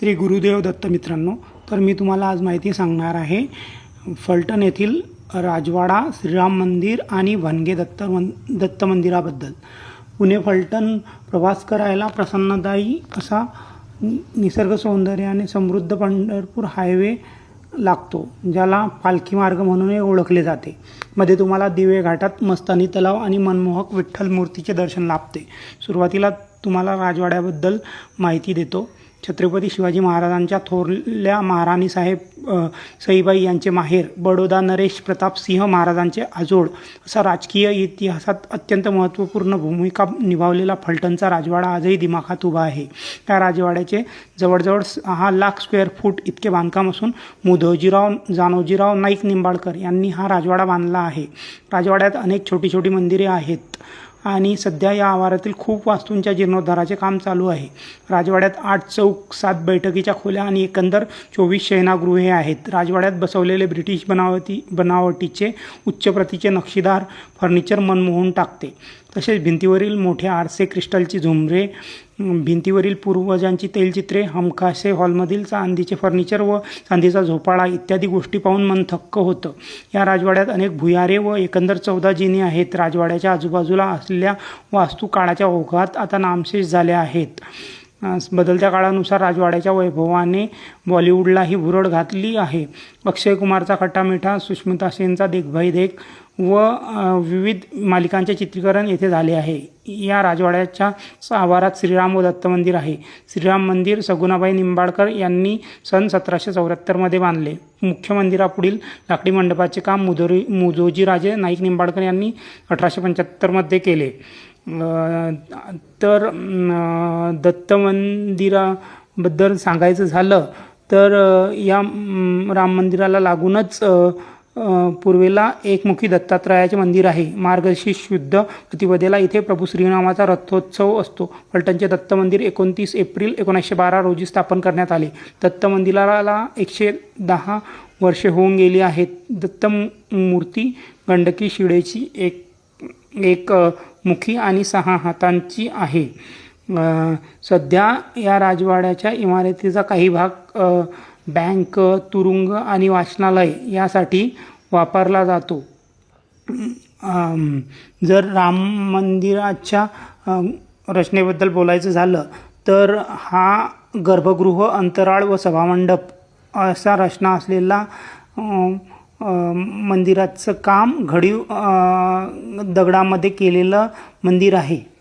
श्री गुरुदेव दत्त मित्रांनो तर मी तुम्हाला आज माहिती सांगणार आहे फलटण येथील राजवाडा श्रीराम मंदिर आणि भनगे दत्त मन दत्त मंदिराबद्दल. पुणे फलटण प्रवास करायला प्रसन्नदायी असा निसर्ग सौंदर्याने समृद्ध पंढरपूर हायवे लागतो ज्याला पालखी मार्ग म्हणूनही ओळखले जाते. मध्ये तुम्हाला दिवे घाटात मस्तानी तलाव आणि मनमोहक विठ्ठल मूर्तीचे दर्शन लाभते. सुरुवातीला तुम्हाला राजवाड्याबद्दल माहिती देतो. छत्रपती शिवाजी महाराजांच्या थोरल्या महाराणी साहेब सईबाई यांचे माहेर बडोदा नरेश प्रताप सिंह महाराजांचे आजोड असा राजकीय इतिहासात अत्यंत महत्त्वपूर्ण भूमिका निभावलेला फलटणचा राजवाडा आजही दिमाखात उभा आहे. त्या राजवाड्याचे जवळजवळ सहा लाख स्क्वेअर फूट इतके बांधकाम असून मुधोजीराव जानोजीराव नाईक निंबाळकर यांनी हा राजवाडा बांधला आहे. राजवाड्यात अनेक छोटी छोटी मंदिरे आहेत. आणि सध्या या आवारातील खूप वास्तूंच्या जीर्णोद्धाराचे काम चालू आहे. राजवाड्यात आठ चौक सात बैठकीच्या खोल्या आणि एकंदर चोवीस शयनागृहे आहेत. राजवाड्यात बसवलेले ब्रिटिश बनावटी बनावटीचे उच्च प्रतीचे नक्षीदार फर्निचर मनमोहून टाकते. तसेच भिंतीवरील मोठे आरसे क्रिस्टलची झुमरे भिंतीवरील पूर्वजांची तैलचित्रे हमखासे हॉलमधील चांदीचे फर्निचर व चांदीचा झोपाळा इत्यादी गोष्टी पाहून मन थक्क होतं. या राजवाड्यात अनेक भुयारे व एकंदर चौदा जिने आहेत. राजवाड्याच्या आजूबाजूला असलेल्या वास्तू काळाच्या ओघात आता नामशेष झाल्या आहेत. बदलत्या काळानुसार राजवाड्याच्या वैभवाने बॉलिवूडलाही भुरळ घातली आहे. अक्षय कुमारचा खट्टामिठा सुष्मिता सेनचा देखभाई देख व विविध मालिकांचे चित्रीकरण येथे झाले आहे. या राजवाड्याच्या आवारात श्रीराम व दत्त मंदिर आहे. श्रीराम मंदिर सगुणाबाई निंबाळकर यांनी सन सतराशे चौऱ्याहत्तरमध्ये बांधले. मुख्य मंदिरापुढील लाकडी मंडपाचे काम मुदोरी मुजोजीराजे नाईक निंबाळकर यांनी अठराशे पंच्याहत्तरमध्ये केले. तर दत्त मंदिराबद्दल सांगायचं झालं तर या राम मंदिराला लागूनच पूर्वेला एकमुखी दत्तात्रयाचे मंदिर आहे. मार्गशीर्ष शुद्ध प्रतिपदेला इथे प्रभू श्रीरामाचा रथोत्सव असतो. फलटणचे दत्त मंदिर एकोणतीस एप्रिल एकोणीसशे बारा रोजी स्थापन करण्यात आले. दत्त मंदिराला एकशे दहा वर्षे होऊन गेली आहेत. दत्त मूर्ती गंडकी शिळेची एक एक मुखी आणि सहा हातांची आहे. सध्या या राजवाड्याच्या इमारतीचा काही भाग बँक तुरुंग आणि वाचनालय यासाठी वापरला जातो. जर राम मंदिराच्या रचनेबद्दल बोलायचं झालं तर हा गर्भगृह अंतराळ व सभामंडप असा रचना असलेला मंदिराचं काम घडीव दगडामध्ये केलेलं मंदिर आहे.